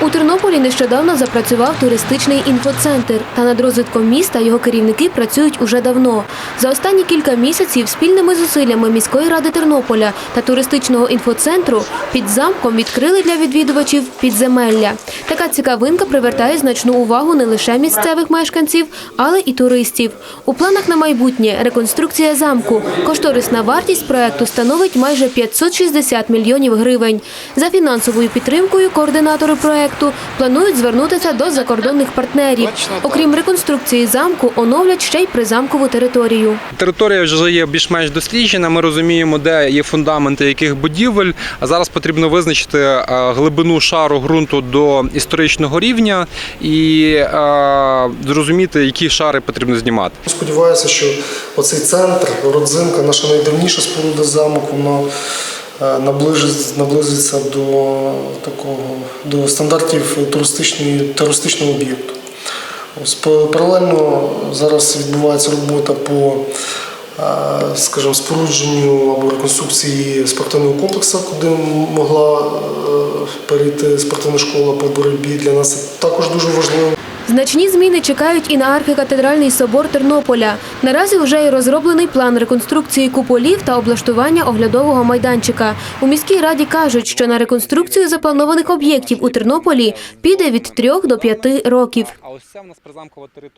У Тернополі нещодавно запрацював туристичний інфоцентр. Та над розвитком міста його керівники працюють уже давно. За останні кілька місяців спільними зусиллями міської ради Тернополя та туристичного інфоцентру під замком відкрили для відвідувачів підземелля. Така цікавинка привертає значну увагу не лише місцевих мешканців, але і туристів. У планах на майбутнє реконструкція замку. Кошторисна вартість проекту становить майже 560 мільйонів гривень. За фінансовою підтримкою координатори проекту планують звернутися до закордонних партнерів. Окрім реконструкції замку, оновлять ще й призамкову територію. Територія вже є більш-менш досліджена. Ми розуміємо, де є фундаменти яких будівель. А зараз потрібно визначити е, глибину шару ґрунту до історичного рівня і е, зрозуміти, які шари потрібно знімати. Сподіваюся, що оцей центр, родзинка, наша найдавніша споруда замку, вона наблизиться до такого до стандартів туристичної, туристичного об'єкту. Паралельно зараз відбувається робота по е, скажімо, спорудженню або реконструкції спортивного комплексу, куди могла е, перейти спортивна школа по боротьбі. Для нас також дуже важливо. Значні зміни чекають і на архікатедральний собор Тернополя. Наразі вже і розроблений план реконструкції куполів та облаштування оглядового майданчика. У міській раді кажуть, що на реконструкцію запланованих об'єктів у Тернополі піде від трьох до п'яти років.